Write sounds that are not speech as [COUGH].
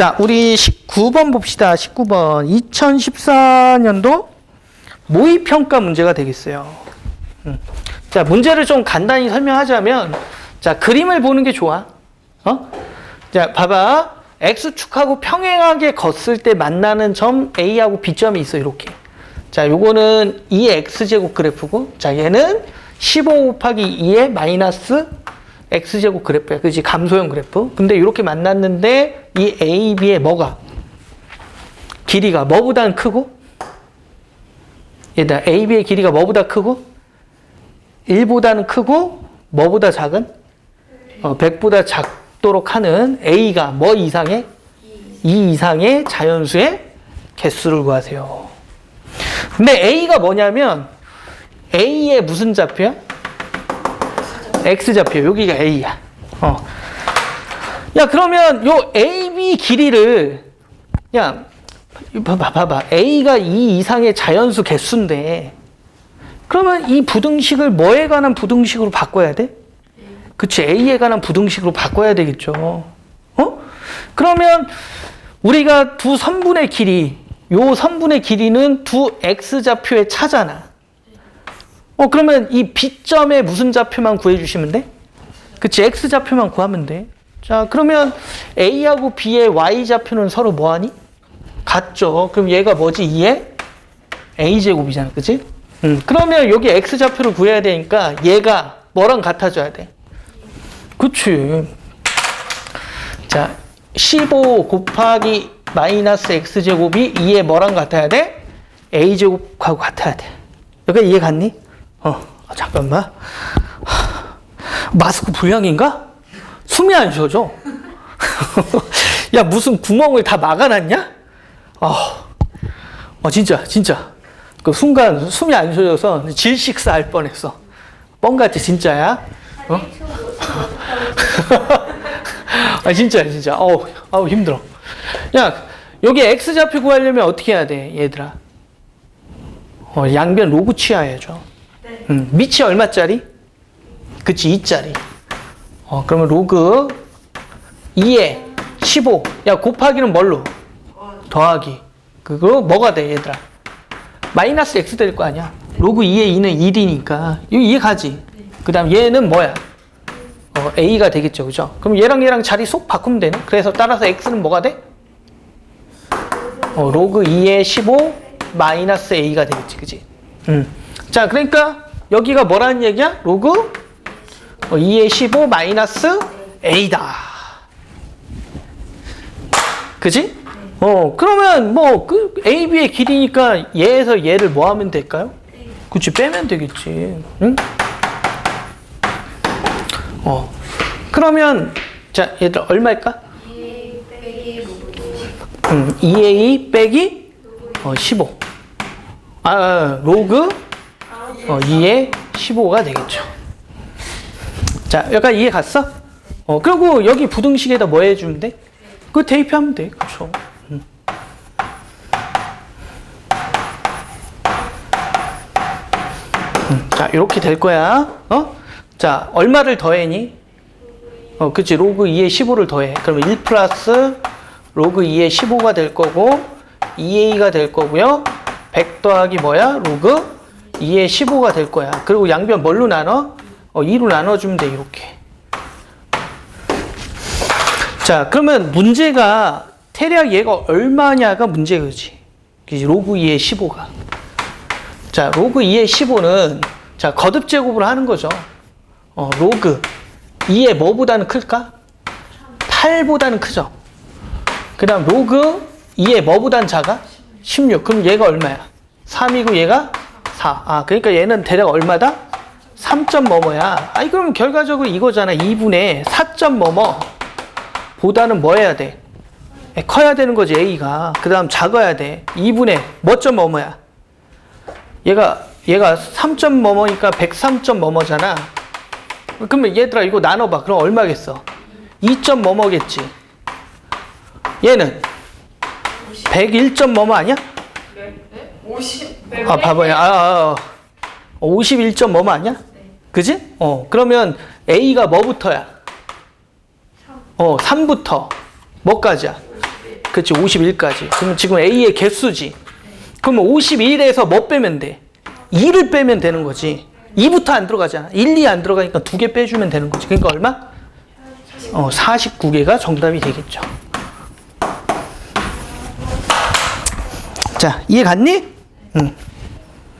자, 우리 19번 봅시다. 19번. 2014년도 모의평가 문제가 되겠어요. 음. 자, 문제를 좀 간단히 설명하자면, 자, 그림을 보는 게 좋아. 어? 자, 봐봐. X축하고 평행하게 걷을 때 만나는 점 A하고 B점이 있어, 이렇게. 자, 요거는 2X제곱 그래프고, 자, 얘는 15 곱하기 2의 마이너스 X제곱 그래프야. 그지 감소형 그래프. 근데 이렇게 만났는데, 이 A, B의 뭐가? 길이가 뭐보다는 크고? 얘들아, A, B의 길이가 뭐보다 크고? 1보다는 크고, 뭐보다 작은? 어, 100보다 작도록 하는 A가 뭐 이상의? 2 이상의 자연수의 개수를 구하세요. 근데 A가 뭐냐면, A의 무슨 좌표야? X좌표. 여기가 A야. 어. 야, 그러면 요 AB 길이를, 야, 봐봐, 봐봐. A가 2 이상의 자연수 개수인데, 그러면 이 부등식을 뭐에 관한 부등식으로 바꿔야 돼? 그치, A에 관한 부등식으로 바꿔야 되겠죠. 어? 그러면 우리가 두 선분의 길이, 요 선분의 길이는 두 X좌표의 차잖아. 어, 그러면 이 B점의 무슨 좌표만 구해주시면 돼? 그치, X좌표만 구하면 돼. 자, 그러면 A하고 B의 Y좌표는 서로 뭐하니? 같죠. 그럼 얘가 뭐지? 2의 A제곱이잖아. 그치? 음, 그러면 여기 X좌표를 구해야 되니까 얘가 뭐랑 같아져야 돼? 그치. 자, 15 곱하기 마이너스 X제곱이 2의 뭐랑 같아야 돼? A제곱하고 같아야 돼. 여기 이해 갔니? 어, 잠깐만. 하, 마스크 불량인가? 숨이 안 쉬어져. [LAUGHS] 야, 무슨 구멍을 다 막아놨냐? 아, 어, 진짜, 진짜. 그 순간 숨이 안 쉬어져서 질식사 할 뻔했어. 뻥같이 진짜야? 어? [LAUGHS] 아, 진짜, 진짜. 어우, 아우, 힘들어. 야, 여기 X좌표 구하려면 어떻게 해야 돼, 얘들아? 어, 양변 로그 취하야죠. 음, 밑이 얼마짜리? 그치, 2짜리. 어, 그러면 로그 2에 15. 야, 곱하기는 뭘로? 더하기. 그거 뭐가 돼, 얘들아? 마이너스 x 될 거 아니야? 로그 2에 2는 1이니까. 이거 이해 가지? 그 다음 얘는 뭐야? 어, a가 되겠죠, 그죠? 그럼 얘랑 얘랑 자리 쏙 바꾸면 되네? 그래서 따라서 x는 뭐가 돼? 어, 로그 2에 15 마이너스 a가 되겠지, 그지? 음. 자, 그러니까 여기가 뭐라는 얘기야? 로그 어, 2에 15 마이너스 a다. 그지? 어, 그러면 뭐, 그, A, B의 길이니까 얘에서 얘를 뭐 하면 될까요? 그치, 빼면 되겠지. 응? 어. 그러면, 자, 얘들 얼마일까? 음, 2A 빼기 어, 15. 아, 아, 로그 어, 2에 15가 되겠죠. 자, 약간 이해 갔어? 어, 그리고 여기 부등식에다 뭐 해주면 돼? 그 대입하면 돼. 그쵸. 음. 음, 자, 이렇게 될 거야. 어? 자, 얼마를 더해니? 어, 그치. 로그 2에 15를 더해. 그러면 1 플러스 로그 2에 15가 될 거고, 2a가 될 거고요. 100 더하기 뭐야? 로그 2에 15가 될 거야. 그리고 양변 뭘로 나눠? 어, 2로 나눠주면 돼, 이렇게. 자, 그러면 문제가 대략 얘가 얼마냐가 문제지. 그지? 로그 2의 15가. 자, 로그 2의 15는 자, 거듭 제곱을 하는 거죠. 어, 로그 2의 뭐보다는 클까? 8보다는 크죠. 그 다음 로그 2의 뭐보다는 작아? 16. 그럼 얘가 얼마야? 3이고 얘가 4. 아, 그러니까 얘는 대략 얼마다? 3점 뭐뭐야. 아이 그럼 결과적으로 이거잖아. 2분의 4점 뭐뭐 보다는 뭐 해야 돼? 에, 커야 되는 거지 A가. 그 다음 작아야 돼. 2분의 뭐점 뭐뭐야. 얘가 얘가 3점 뭐뭐니까 103점 뭐뭐잖아. 그러면 얘들아 이거 나눠봐. 그럼 얼마겠어? 2점 뭐뭐겠지. 얘는 101점 뭐뭐 아니야? 50. 아 봐봐요. 아, 아, 아. 51점 뭐뭐 아니야? 그지? 어 그러면 A가 뭐부터야? 어 3부터 뭐까지야? 그치 51까지. 그러면 지금 A의 개수지. 그러면 51에서 뭐 빼면 돼? 2를 빼면 되는 거지. 2부터 안 들어가잖아. 1, 2 안 들어가니까 두 개 빼주면 되는 거지. 그러니까 얼마? 어, 49개가 정답이 되겠죠. 자, 이해 갔니? 응.